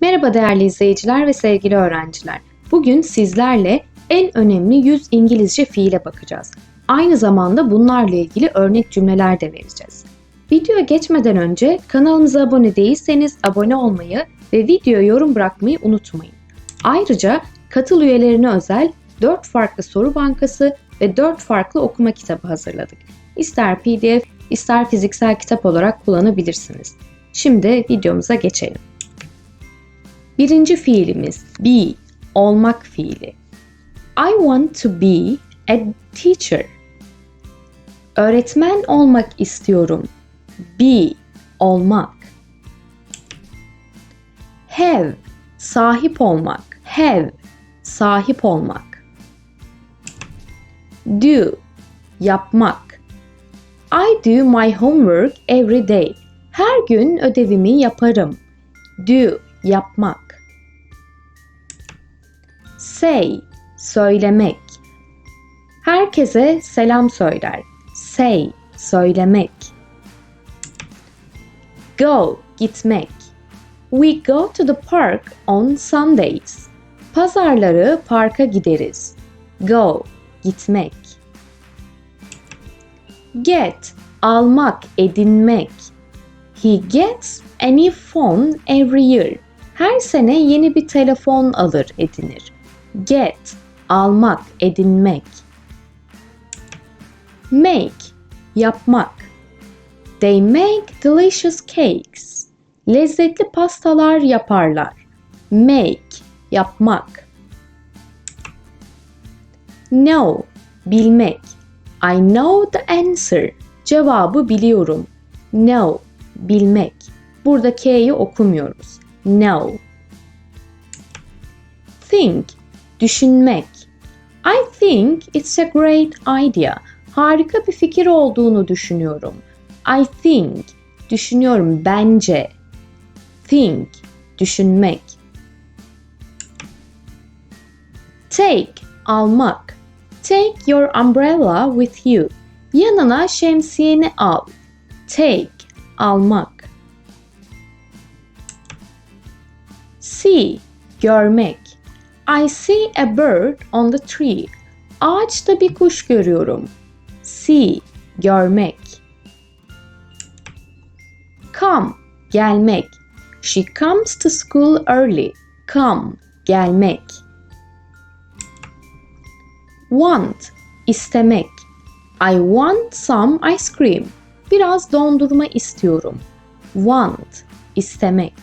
Merhaba değerli izleyiciler ve sevgili öğrenciler. Bugün sizlerle en önemli 100 İngilizce fiile bakacağız. Aynı zamanda bunlarla ilgili örnek cümleler de vereceğiz. Videoya geçmeden önce kanalımıza abone değilseniz abone olmayı ve videoya yorum bırakmayı unutmayın. Ayrıca katıl üyelerine özel 4 farklı soru bankası ve 4 farklı okuma kitabı hazırladık. İster PDF, ister fiziksel kitap olarak kullanabilirsiniz. Şimdi videomuza geçelim. Birinci fiilimiz be, olmak fiili. I want to be a teacher. Öğretmen olmak istiyorum. Be, olmak. Have, sahip olmak. Have, sahip olmak. Do, yapmak. I do my homework every day. Her gün ödevimi yaparım. Do, yapmak. Say, söylemek. Herkese selam söyler. Say, söylemek. Go, gitmek. We go to the park on Sundays. Pazarları parka gideriz. Go, gitmek. Get, almak, edinmek. He gets a new phone every year. Her sene yeni bir telefon alır, edinir. Get, almak, edinmek. Make, yapmak. They make delicious cakes. Lezzetli pastalar yaparlar. Make, yapmak. Know, bilmek. I know the answer. Cevabı biliyorum. Know, bilmek. Burada K'yi okumuyoruz. Know. Think, düşünmek. I think it's a great idea. Harika bir fikir olduğunu düşünüyorum. I think, düşünüyorum bence. Think, düşünmek. Take, almak. Take your umbrella with you. Yanına şemsiyeni al. Take, almak. See, görmek. I see a bird on the tree. Ağaçta bir kuş görüyorum. See, görmek. Come, gelmek. She comes to school early. Come, gelmek. Want, istemek. I want some ice cream. Biraz dondurma istiyorum. Want, istemek.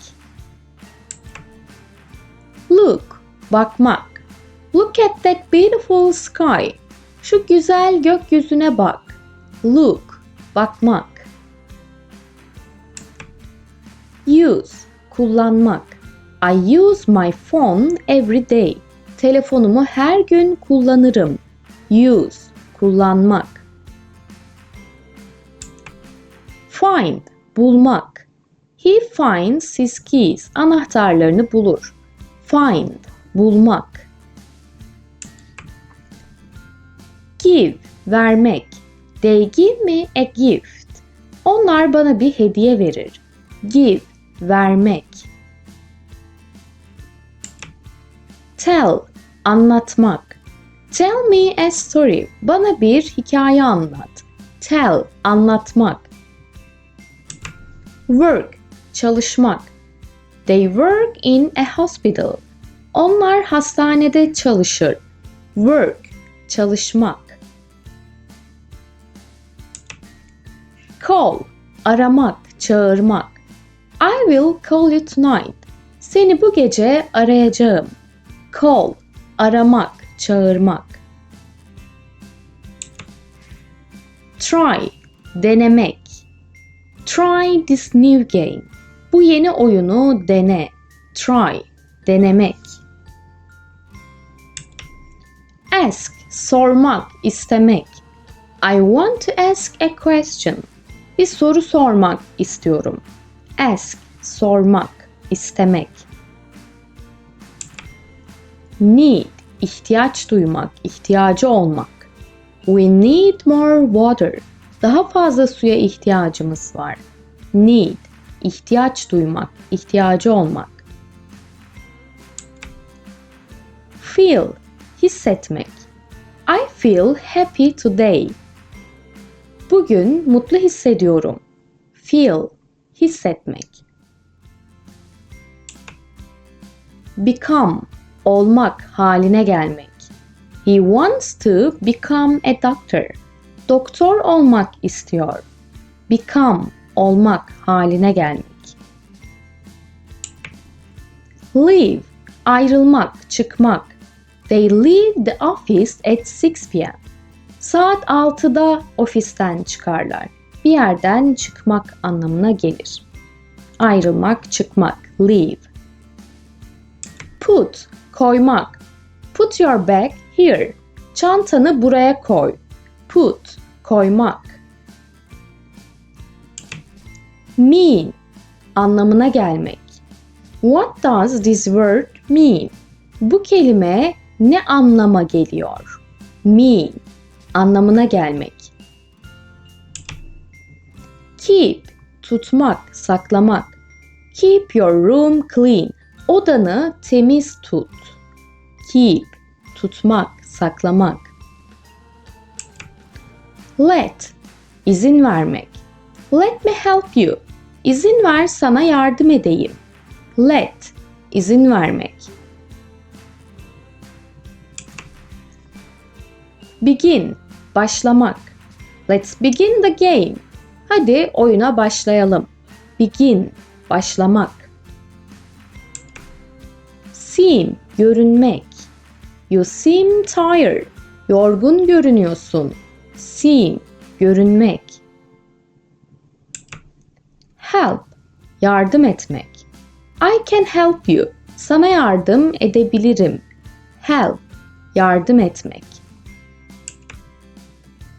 Look, bakmak. Look at that beautiful sky. Şu güzel gökyüzüne bak. Look, bakmak. Use, kullanmak. I use my phone every day. Telefonumu her gün kullanırım. Use, kullanmak. Find, bulmak. He finds his keys. Anahtarlarını bulur. Find, bulmak. Give, vermek. They give me a gift. Onlar bana bir hediye verir. Give, vermek. Tell, anlatmak. Tell me a story. Bana bir hikaye anlat. Tell, anlatmak. Work, çalışmak. They work in a hospital. Onlar hastanede çalışır. Work, çalışmak. Call, aramak, çağırmak. I will call you tonight. Seni bu gece arayacağım. Call, aramak, çağırmak. Try, denemek. Try this new game. Bu yeni oyunu dene. Try, denemek. Ask, sormak, istemek. I want to ask a question. Bir soru sormak istiyorum. Ask, sormak, istemek. Need, ihtiyaç duymak, ihtiyacı olmak. We need more water. Daha fazla suya ihtiyacımız var. Need, ihtiyaç duymak, ihtiyacı olmak. Feel, hissetmek. I feel happy today. Bugün mutlu hissediyorum. Feel, hissetmek. Become, olmak, haline gelmek. He wants to become a doctor. Doktor olmak istiyor. Become, olmak, haline gelmek. Leave, ayrılmak, çıkmak. They leave the office at 6 p.m. Saat 6'da ofisten çıkarlar. Bir yerden çıkmak anlamına gelir. Ayrılmak, çıkmak, leave. Put, koymak. Put your bag here. Çantanı buraya koy. Put, koymak. Mean, anlamına gelmek. What does this word mean? Bu kelime ne anlama geliyor? Mean, anlamına gelmek. Keep, tutmak, saklamak. Keep your room clean. Odanı temiz tut. Keep, tutmak, saklamak. Let, izin vermek. Let me help you. İzin ver sana yardım edeyim. Let, izin vermek. Begin, başlamak. Let's begin the game. Hadi oyuna başlayalım. Begin, başlamak. Seem, görünmek. You seem tired. Yorgun görünüyorsun. Seem, görünmek. Help, yardım etmek. I can help you. Sana yardım edebilirim. Help, yardım etmek.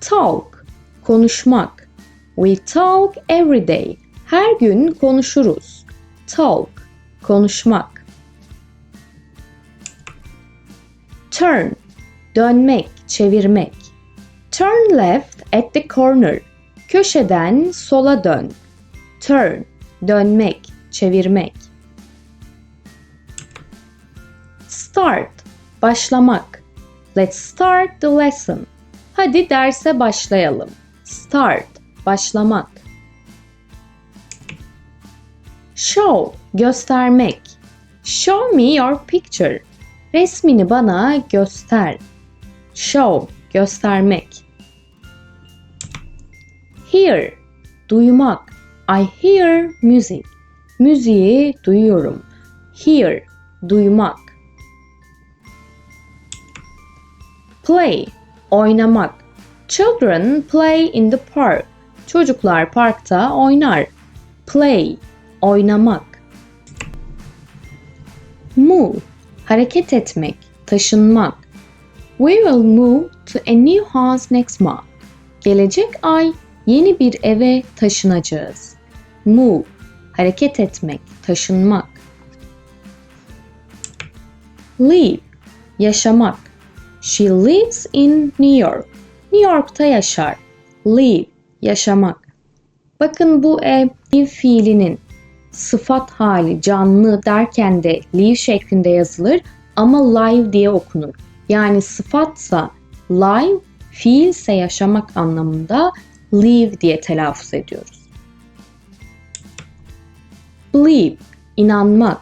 Talk, konuşmak. We talk every day. Her gün konuşuruz. Talk, konuşmak. Turn, dönmek, çevirmek. Turn left at the corner. Köşeden sola dön. Turn, dönmek, çevirmek. Start, başlamak. Let's start the lesson. Hadi derse başlayalım. Start, başlamak. Show, göstermek. Show me your picture. Resmini bana göster. Show, göstermek. Hear, duymak. I hear music. Müziği duyuyorum. Hear, duymak. Play, oynamak. Children play in the park. Çocuklar parkta oynar. Play, oynamak. Move, hareket etmek, taşınmak. We will move to a new house next month. Gelecek ay yeni bir eve taşınacağız. Move, hareket etmek, taşınmak. Live, yaşamak. She lives in New York. New York'ta yaşar. Live, yaşamak. Bakın bu e, live fiilinin sıfat hali canlı derken de live şeklinde yazılır ama live diye okunur. Yani sıfatsa live, fiilse yaşamak anlamında live diye telaffuz ediyoruz. Believe, inanmak.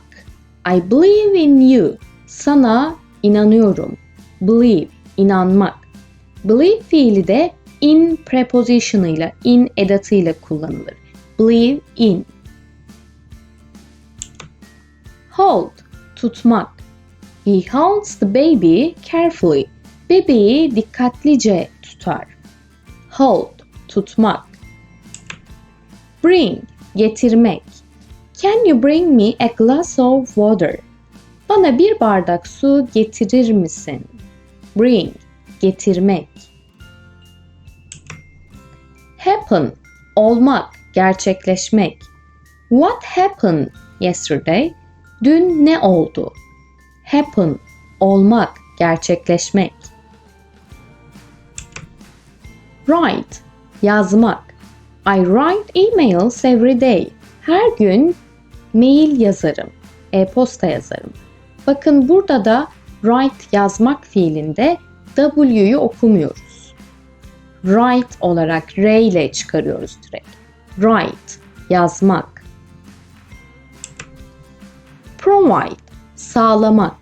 I believe in you. Sana inanıyorum. Believe, inanmak. Believe fiili de in preposition'ıyla, in edatıyla kullanılır. Believe in. Hold, tutmak. He holds the baby carefully. Bebeği dikkatlice tutar. Hold, tutmak. Bring, getirmek. Can you bring me a glass of water? Bana bir bardak su getirir misin? Bring, getirmek. Happen, olmak, gerçekleşmek. What happened yesterday? Dün ne oldu? Happen, olmak, gerçekleşmek. Write, yazmak. I write emails every day. Her gün mail yazarım, e-posta yazarım. Bakın burada da write yazmak fiilinde W'yu okumuyoruz. Write olarak R ile çıkarıyoruz direkt. Write, yazmak. Provide, sağlamak.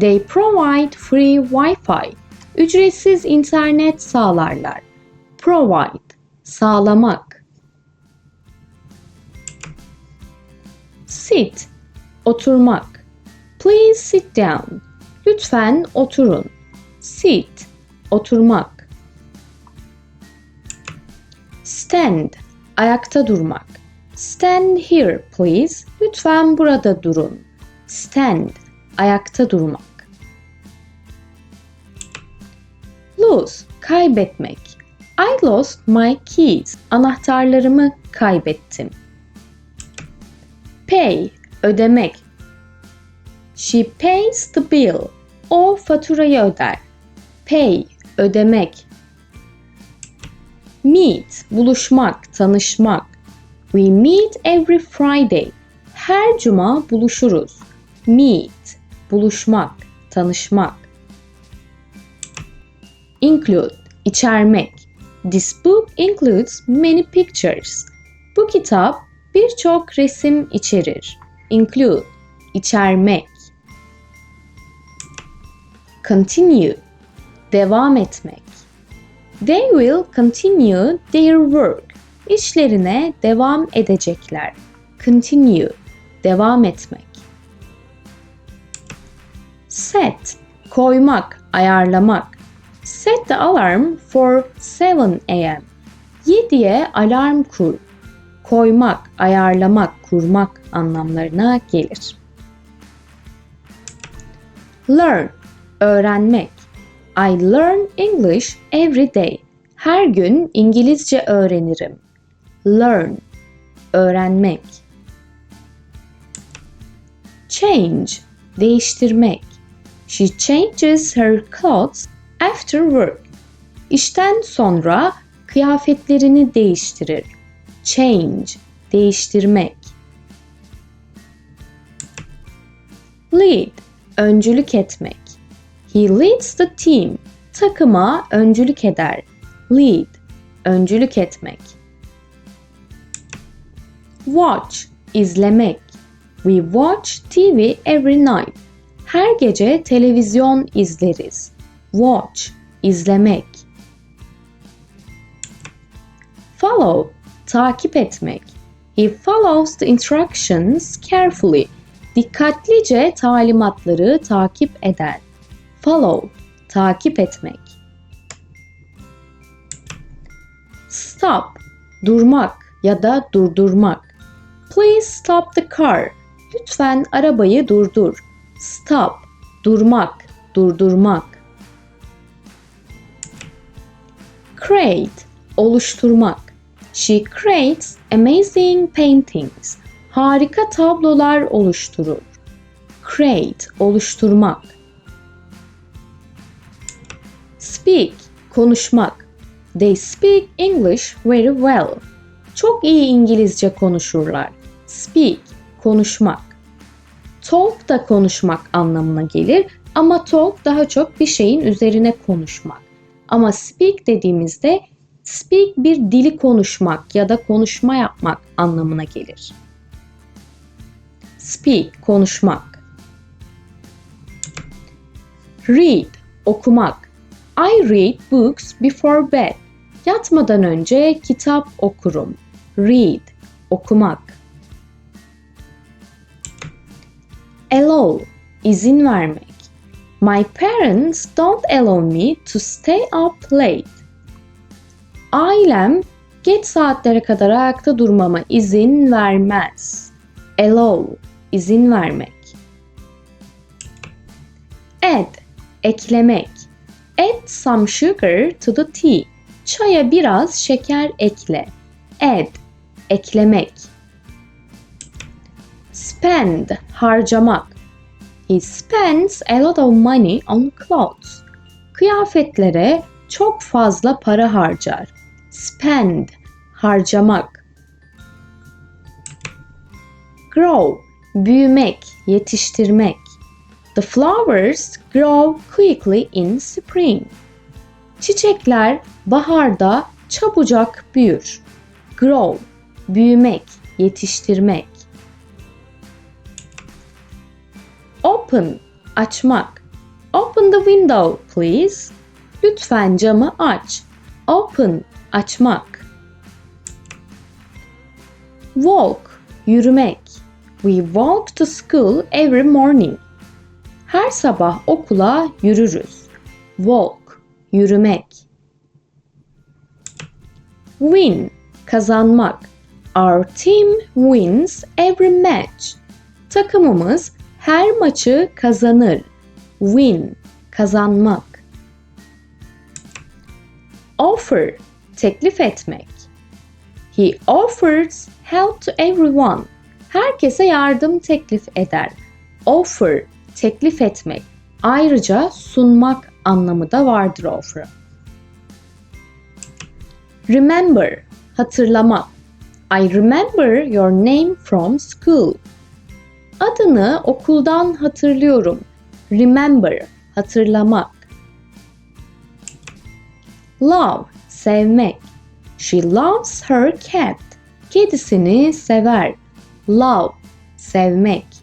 They provide free Wi-Fi. Ücretsiz internet sağlarlar. Provide, sağlamak. Sit, oturmak. Please sit down. Lütfen oturun. Sit, oturmak. Stand, ayakta durmak. Stand here please. Lütfen burada durun. Stand, ayakta durmak. Lose, kaybetmek. I lost my keys. Anahtarlarımı kaybettim. Pay, ödemek. She pays the bill. O faturayı öder. Pay, ödemek. Meet, buluşmak, tanışmak. We meet every Friday. Her cuma buluşuruz. Meet, buluşmak, tanışmak. Include, içermek. This book includes many pictures. Bu kitap birçok resim içerir. Include, içermek. Continue, devam etmek. They will continue their work. İşlerine devam edecekler. Continue, devam etmek. Set, koymak, ayarlamak. Set the alarm for 7 a.m. 7'ye alarm kur. Koymak, ayarlamak, kurmak anlamlarına gelir. Learn, öğrenmek. I learn English every day. Her gün İngilizce öğrenirim. Learn, öğrenmek. Change, değiştirmek. She changes her clothes after work. İşten sonra kıyafetlerini değiştirir. Change, değiştirmek. Lead, öncülük etmek. He leads the team. Takıma öncülük eder. Lead, öncülük etmek. Watch, izlemek. We watch TV every night. Her gece televizyon izleriz. Watch, izlemek. Follow, takip etmek. He follows the instructions carefully. Dikkatlice talimatları takip eder. Follow, takip etmek. Stop, durmak ya da durdurmak. Please stop the car. Lütfen arabayı durdur. Stop, durmak, durdurmak. Create, oluşturmak. She creates amazing paintings. Harika tablolar oluşturur. Create, oluşturmak. Speak, konuşmak. They speak English very well. Çok iyi İngilizce konuşurlar. Speak, konuşmak. Talk da konuşmak anlamına gelir ama talk daha çok bir şeyin üzerine konuşmak. Ama speak dediğimizde speak bir dili konuşmak ya da konuşma yapmak anlamına gelir. Speak, konuşmak. Read, okumak. I read books before bed. Yatmadan önce kitap okurum. Read, okumak. Allow, izin vermek. My parents don't allow me to stay up late. Ailem geç saatlere kadar ayakta durmama izin vermez. Allow, izin vermek. Add, eklemek. Add some sugar to the tea. Çaya biraz şeker ekle. Add, eklemek. Spend, harcamak. He spends a lot of money on clothes. Kıyafetlere çok fazla para harcar. Spend, harcamak. Grow, büyümek, yetiştirmek. The flowers grow quickly in spring. Çiçekler baharda çabucak büyür. Grow, büyümek, yetiştirmek. Open, açmak. Open the window, please. Lütfen camı aç. Open, açmak. Walk, yürümek. We walk to school every morning. Her sabah okula yürürüz. Walk, yürümek. Win, kazanmak. Our team wins every match. Takımımız her maçı kazanır. Win, kazanmak. Offer, teklif etmek. He offers help to everyone. Herkese yardım teklif eder. Offer, teklif etmek. Ayrıca sunmak anlamı da vardır offer. Remember, hatırlamak. I remember your name from school. Adını okuldan hatırlıyorum. Remember, hatırlamak. Love, sevmek. She loves her cat. Kedisini sever. Love, sevmek.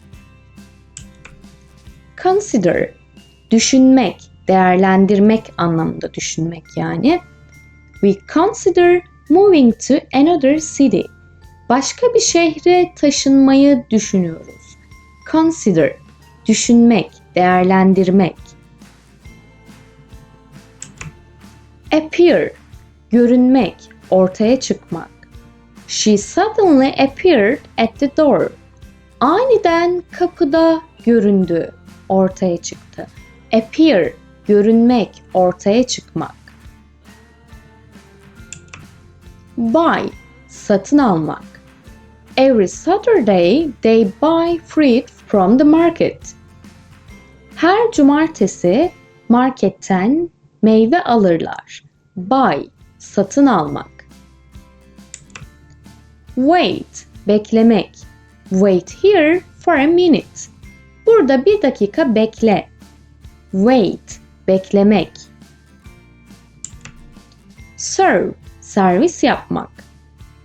Consider, düşünmek, değerlendirmek anlamında düşünmek yani. We consider moving to another city. Başka bir şehre taşınmayı düşünüyoruz. Consider, düşünmek, değerlendirmek. Appear, görünmek, ortaya çıkmak. She suddenly appeared at the door. Aniden kapıda göründü, ortaya çıktı. Appear, görünmek, ortaya çıkmak. Buy, satın almak. Every Saturday they buy fruit from the market. Her cumartesi marketten meyve alırlar. Buy, satın almak. Wait, beklemek. Wait here for a minute. Burada bir dakika bekle. Wait, beklemek. Serve, servis yapmak.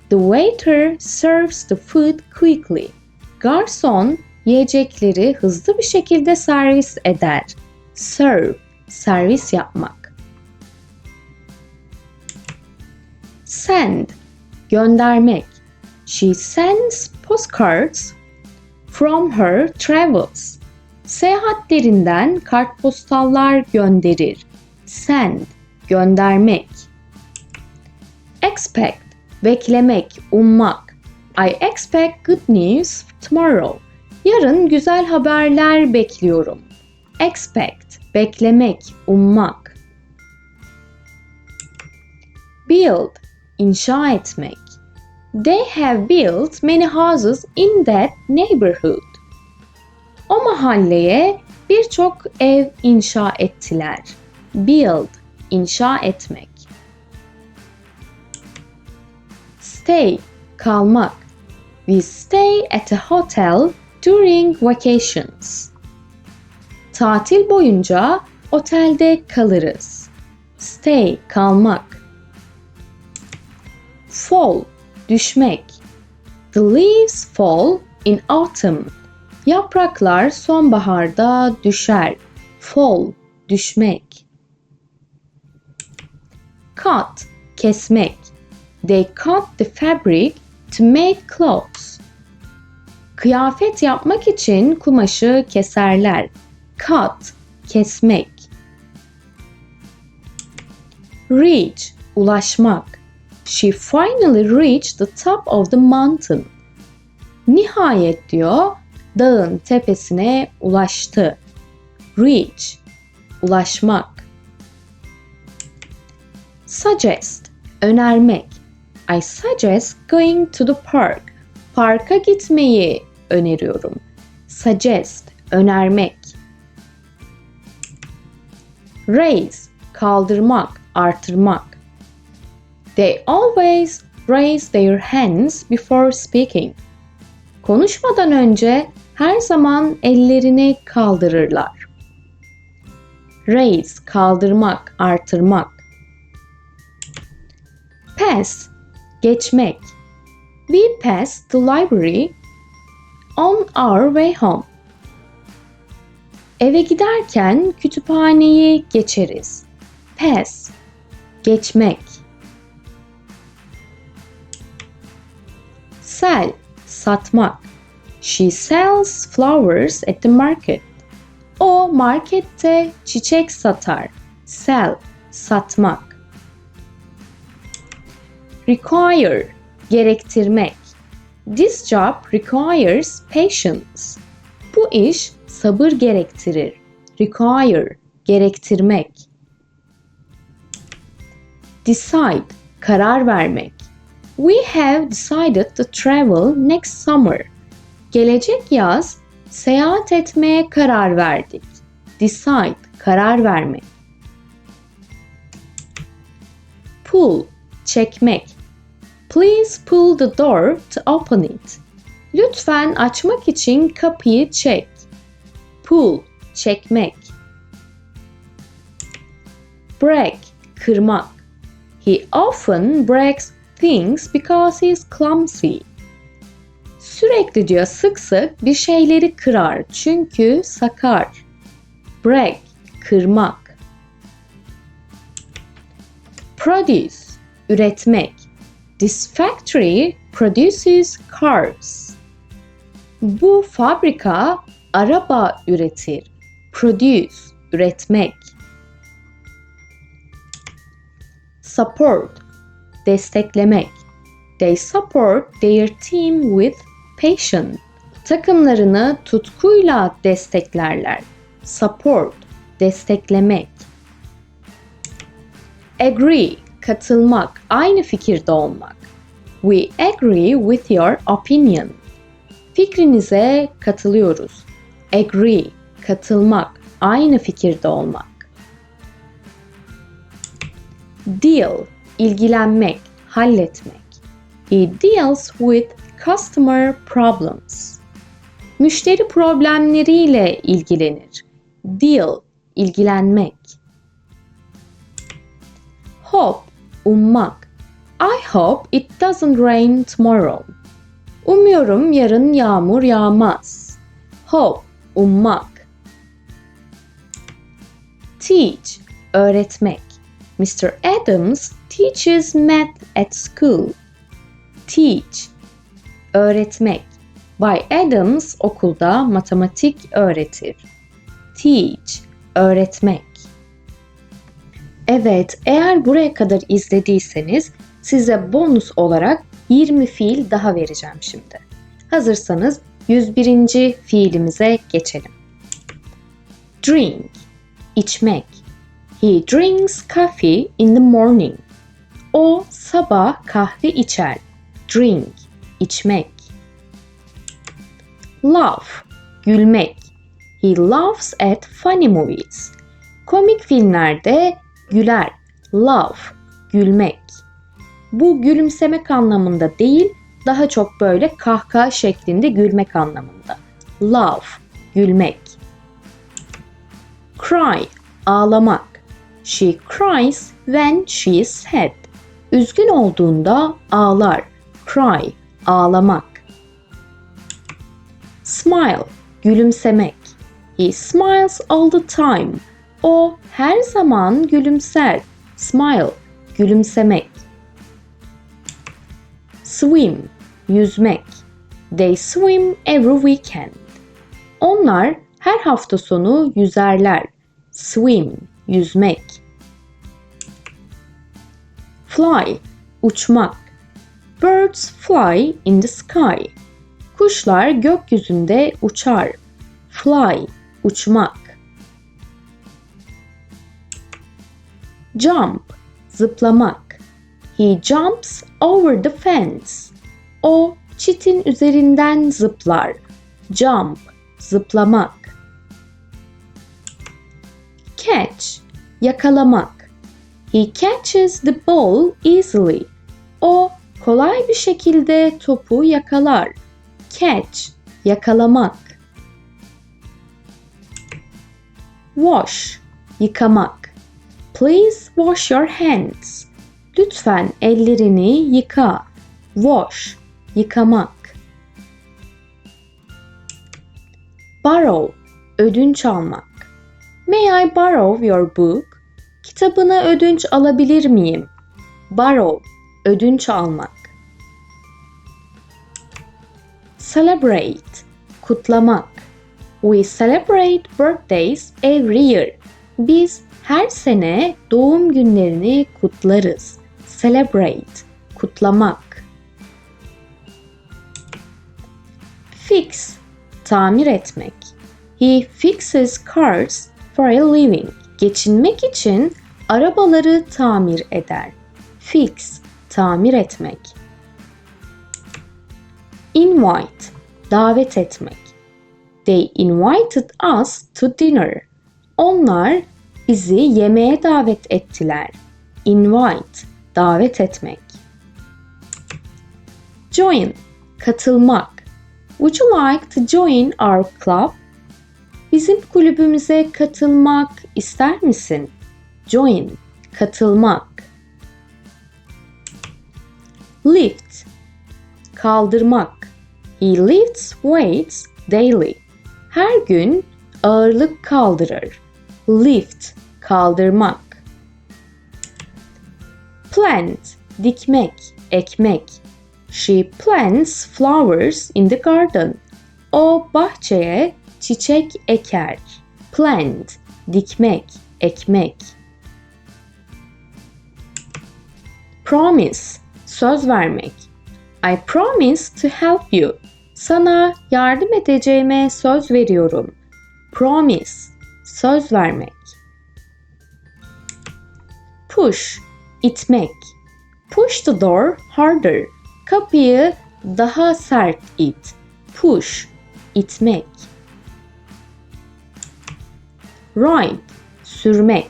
The waiter serves the food quickly. Garson yiyecekleri hızlı bir şekilde servis eder. Serve, servis yapmak. Send, göndermek. She sends postcards from her travels. Seyahatlerinden kartpostallar gönderir. Send, göndermek. Expect, beklemek, ummak. I expect good news tomorrow. Yarın güzel haberler bekliyorum. Expect, beklemek, ummak. Build, inşa etmek. They have built many houses in that neighborhood. O mahalleye birçok ev inşa ettiler. Build, inşa etmek. Stay, kalmak. We stay at a hotel during vacations. Tatil boyunca otelde kalırız. Stay, kalmak. Fall, düşmek. The leaves fall in autumn. Yapraklar sonbaharda düşer. Fall, düşmek. Cut, kesmek. They cut the fabric to make clothes. Kıyafet yapmak için kumaşı keserler. Cut, kesmek. Reach, ulaşmak. She finally reached the top of the mountain. Nihayet diyor, dağın tepesine ulaştı. Reach, ulaşmak. Suggest, önermek. I suggest going to the park. Parka gitmeyi öneriyorum. Suggest, önermek. Raise, kaldırmak, artırmak. They always raise their hands before speaking. Konuşmadan önce her zaman ellerini kaldırırlar. Raise, kaldırmak, artırmak. Pass, geçmek. We pass the library on our way home. Eve giderken kütüphaneyi geçeriz. Pass, geçmek. Sell, satmak. She sells flowers at the market. O markette çiçek satar. Sell, satmak. Require, gerektirmek. This job requires patience. Bu iş sabır gerektirir. Require, gerektirmek. Decide, karar vermek. We have decided to travel next summer. Gelecek yaz seyahat etmeye karar verdik. Decide, karar vermek. Pull, çekmek. Please pull the door to open it. Lütfen açmak için kapıyı çek. Pull, çekmek. Break, kırmak. He often breaks things because he's clumsy. Sürekli diyor sık sık bir şeyleri kırar çünkü sakar. Break, kırmak. Produce, üretmek. This factory produces cars. Bu fabrika araba üretir. Produce, üretmek. Support, desteklemek. They support their team with passion. Takımlarını tutkuyla desteklerler. Support, desteklemek. Agree, katılmak, aynı fikirde olmak. We agree with your opinion. Fikrinize katılıyoruz. Agree, katılmak, aynı fikirde olmak. Deal, ilgilenmek, halletmek. He deals with customer problems. Müşteri problemleriyle ilgilenir. Deal, ilgilenmek. Hope, ummak. I hope it doesn't rain tomorrow. Umuyorum yarın yağmur yağmaz. Hope, ummak. Teach, öğretmek. Mr. Adams teaches math at school. Teach, öğretmek. Bay Adams okulda matematik öğretir. Teach, öğretmek. Evet, eğer buraya kadar izlediyseniz size bonus olarak 20 fiil daha vereceğim şimdi. Hazırsanız 101. fiilimize geçelim. Drink, içmek. He drinks coffee in the morning. O sabah kahve içer. Drink, içmek. Laugh, gülmek. He laughs at funny movies. Komik filmlerde güler. Laugh, gülmek. Bu gülümsemek anlamında değil, daha çok böyle kahkaha şeklinde gülmek anlamında. Laugh, gülmek. Cry, ağlamak. She cries when she is sad. Üzgün olduğunda ağlar. Cry, ağlamak. Smile, gülümsemek. He smiles all the time. O her zaman gülümser. Smile, gülümsemek. Swim, yüzmek. They swim every weekend. Onlar her hafta sonu yüzerler. Swim, yüzmek. Fly, uçmak. Birds fly in the sky. Kuşlar gökyüzünde uçar. Fly, uçmak. Jump, zıplamak. He jumps over the fence. O çitin üzerinden zıplar. Jump, zıplamak. Catch, yakalamak. He catches the ball easily. O kolay bir şekilde topu yakalar. Catch yakalamak. Wash yıkamak. Please wash your hands. Lütfen ellerini yıka. Wash yıkamak. Borrow ödünç almak. May I borrow your book? Kitabını ödünç alabilir miyim? Borrow, ödünç almak. Celebrate, kutlamak. We celebrate birthdays every year. Biz her sene doğum günlerini kutlarız. Celebrate, kutlamak. Fix, tamir etmek. He fixes cars for a living. Geçinmek için arabaları tamir eder. Fix, tamir etmek. Invite, davet etmek. They invited us to dinner. Onlar bizi yemeğe davet ettiler. Invite, davet etmek. Join, katılmak. Would you like to join our club? Bizim kulübümüze katılmak ister misin? Join, katılmak. Lift, kaldırmak. He lifts weights daily. Her gün ağırlık kaldırır. Lift, kaldırmak. Plant, dikmek, ekmek. She plants flowers in the garden. O bahçeye çiçek eker. Plant, dikmek, ekmek. Promise, söz vermek. I promise to help you. Sana yardım edeceğime söz veriyorum. Promise, söz vermek. Push, itmek. Push the door harder. Kapıyı daha sert it. Push, itmek. Ride, sürmek.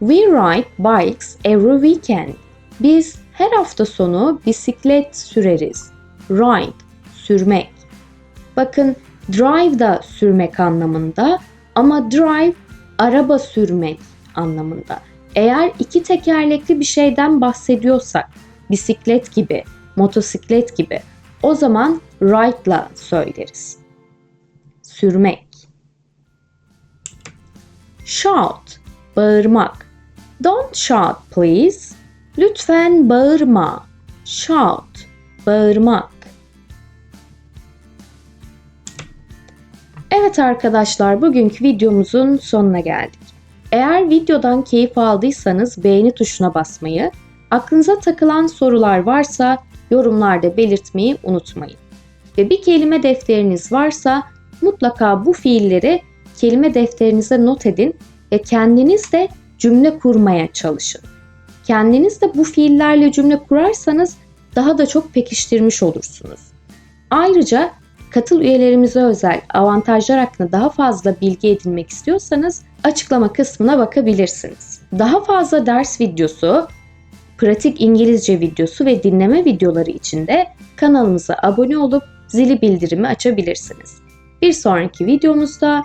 We ride bikes every weekend. Biz her hafta sonu bisiklet süreriz. Ride, sürmek. Bakın drive da sürmek anlamında ama drive araba sürmek anlamında. Eğer iki tekerlekli bir şeyden bahsediyorsak, bisiklet gibi, motosiklet gibi, o zaman ride'la söyleriz. Sürmek. Shout, bağırmak. Don't shout please. Lütfen bağırma. Shout, bağırmak. Evet arkadaşlar bugünkü videomuzun sonuna geldik. Eğer videodan keyif aldıysanız beğeni tuşuna basmayı, aklınıza takılan sorular varsa yorumlarda belirtmeyi unutmayın. Ve bir kelime defteriniz varsa mutlaka bu fiilleri kelime defterinize not edin ve kendiniz de cümle kurmaya çalışın. Kendiniz de bu fiillerle cümle kurarsanız daha da çok pekiştirmiş olursunuz. Ayrıca katıl üyelerimize özel avantajlar hakkında daha fazla bilgi edinmek istiyorsanız açıklama kısmına bakabilirsiniz. Daha fazla ders videosu, pratik İngilizce videosu ve dinleme videoları için de kanalımıza abone olup zili bildirimi açabilirsiniz. Bir sonraki videomuzda